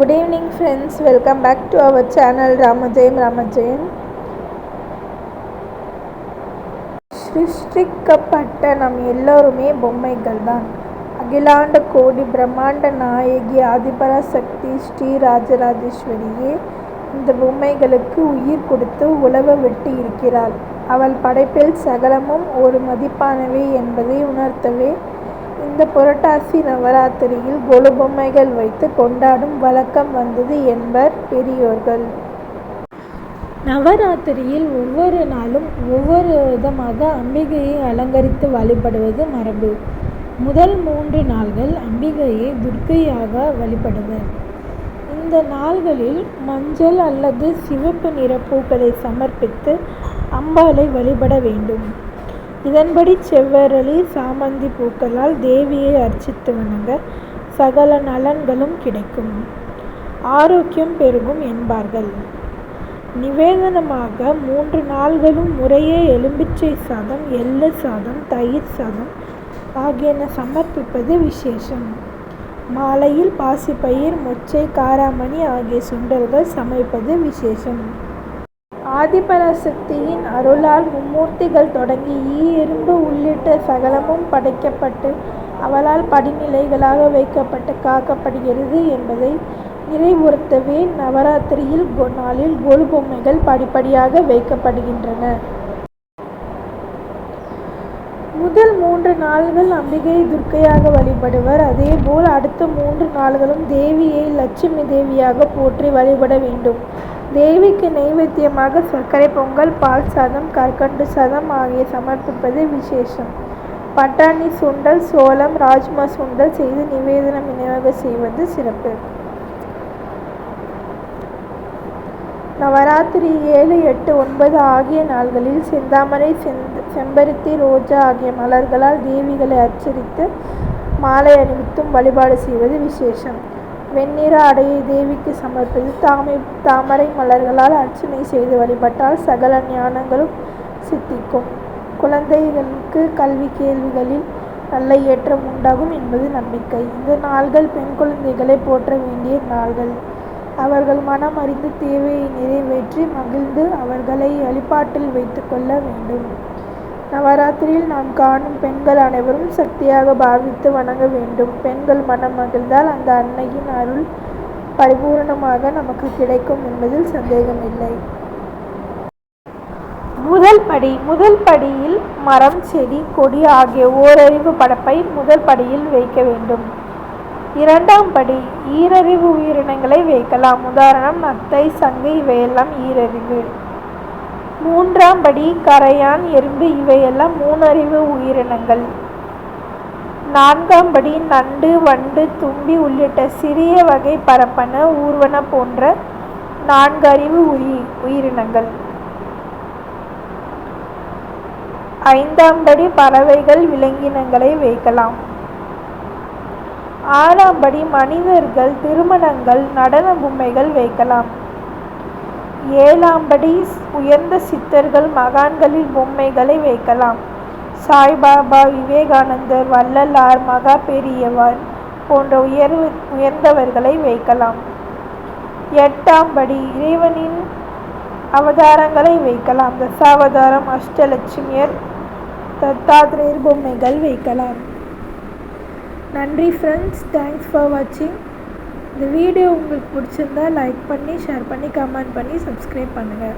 Good evening friends welcome back to our channel Ramajayam Ramajayam சிருஷ்டிக்கப்பட்ட நம் எல்லோருமே பொம்மைகள் தான் அகிலாண்ட கோடி பிரம்மாண்ட நாயகி ஆதிபராசக்தி ஸ்ரீ ராஜராஜேஸ்வரியே இந்த பொம்மைகளுக்கு உயிர் கொடுத்து உழவ விட்டு இருக்கிறாள். அவள் படைப்பில் சகலமும் ஒரு மதிப்பானவை என்பதை உணர்த்தவே இந்த புரட்டாசி நவராத்திரியில் கொலுபொம்மைகள் வைத்து கொண்டாடும் வழக்கம் வந்தது என்பர் பெரியோர்கள். நவராத்திரியில் ஒவ்வொரு நாளும் ஒவ்வொரு விதமாக அம்பிகையை அலங்கரித்து வழிபடுவது மரபு. முதல் மூன்று நாள்கள் அம்பிகையை துர்க்கையாக வழிபடுவர். இந்த நாள்களில் மஞ்சள் அல்லது சிவப்பு நிற பூக்களை சமர்ப்பித்து அம்பாளை வழிபட வேண்டும். இதன்படி செவ்வரளி சாமந்தி பூக்களால் தேவியை அர்ச்சித்து வணங்க சகல நலன்களும் கிடைக்கும். ஆரோக்கியம் பெருகும் என்பார்கள். நிவேதனமாக மூன்று நாள்களும் முறையே எலும்பிச்சை சாதம் எள்ளு சாதம் தயிர் சாதம் ஆகியன சமர்ப்பிப்பது விசேஷம். மாலையில் பாசிப்பயிர் மொச்சை காராமணி ஆகிய சுண்டல்கள் சமைப்பது விசேஷம். ஆதிபராசக்தியின் அருளால் மும்மூர்த்திகள் தொடங்கி ஈ எறும்பு உள்ளிட்ட சகலமும் படைக்கப்பட்டு அவளால் படிநிலைகளாக வைக்கப்பட்டு காக்கப்படுகிறது என்பதை நிறைவுறுத்தவே நவராத்திரியில் நாளில் கொலு பொம்மைகள் படிப்படியாக வைக்கப்படுகின்றன. முதல் மூன்று நாள்கள் அம்பிகை துர்க்கையாக வழிபடுவர். அதேபோல் அடுத்த மூன்று நாள்களும் தேவியை லட்சுமி தேவியாக போற்றி வழிபட வேண்டும். தேவிக்கு நைவேத்தியமாக சர்க்கரை பொங்கல் பால் சாதம் கற்கண்டு சாதம் ஆகிய சமர்ப்பிப்பது விசேஷம். பட்டாணி சுண்டல் சோளம் ராஜ்மா சுண்டல் செய்து நிவேதனம் விநியோகம் செய்வது சிறப்பு. நவராத்திரி ஏழு எட்டு ஒன்பது ஆகிய நாள்களில் செந்தாமரை செம்பருத்தி ரோஜா ஆகிய மலர்களால் தேவிகளை அச்சரித்து மாலை அணிவித்தும் வழிபாடு செய்வது விசேஷம். வெண்ணிற அடையை தேவிக்கு சமர்ப்பித்து தாமை தாமரை மலர்களால் அர்ச்சனை செய்து வழிபட்டால் சகல ஞானங்களும் சித்திக்கும். குழந்தைகளுக்கு கல்வி கேள்விகளில் நல்ல ஏற்றம் உண்டாகும் என்பது நம்பிக்கை. இந்த நாள்கள் பெண் குழந்தைகளை போற்ற வேண்டிய நாள்கள். அவர்கள் மனம் அறிந்து தேவையை நிறைவேற்றி மகிழ்ந்து அவர்களை வழிபாட்டில் வைத்துக்கொள்ள வேண்டும். நவராத்திரியில் நாம் காணும் பெண்கள் அனைவரும் சக்தியாக பாவித்து வணங்க வேண்டும். பெண்கள் மனம் மகிழ்ந்தால் அந்த அன்னையின் அருள் பரிபூர்ணமாக நமக்கு கிடைக்கும் என்பதில் சந்தேகமில்லை. முதல் படி முதல் படியில் மரம் செடி கொடி ஆகிய ஓரறிவு படப்பை முதல் படியில் வைக்க வேண்டும். இரண்டாம் படி ஈரறிவு உயிரினங்களை வைக்கலாம். உதாரணம் நத்தை சங்கு இவையெல்லாம் ஈரறிவு. மூன்றாம் படி கரையான் எறும்பு இவையெல்லாம் மூணறிவு உயிரினங்கள். நான்காம் படி நண்டு வண்டு தும்பி உள்ளிட்ட சிறிய வகை பரப்பன ஊர்வன போன்ற நான்கறிவு உயி உயிரினங்கள். ஐந்தாம் படி பறவைகள் விலங்கினங்களை வைக்கலாம். ஆறாம் படி மனிதர்கள் திருமணங்கள் நடன பொம்மைகள் வைக்கலாம். ஏழாம்படி உயர்ந்த சித்தர்கள் மகான்களில் பொம்மைகளை வைக்கலாம். சாய்பாபா விவேகானந்தர் வள்ளலார் மகா பெரியவர் போன்ற உயர்வு உயர்ந்தவர்களை வைக்கலாம். எட்டாம் படி இறைவனின் அவதாரங்களை வைக்கலாம். தசாவதாரம் அஷ்டலட்சுமியர் தத்தாத்திரேயர் பொம்மைகள் வைக்கலாம். நன்றி ஃப்ரெண்ட்ஸ் தேங்க்ஸ் ஃபார் வாட்சிங் இந்த வீடியோ உங்களுக்கு பிடிச்சிருந்தா லைக் பண்ணி ஷேர் பண்ணி கமெண்ட் பண்ணி சப்ஸ்கிரைப் பண்ணுங்கள்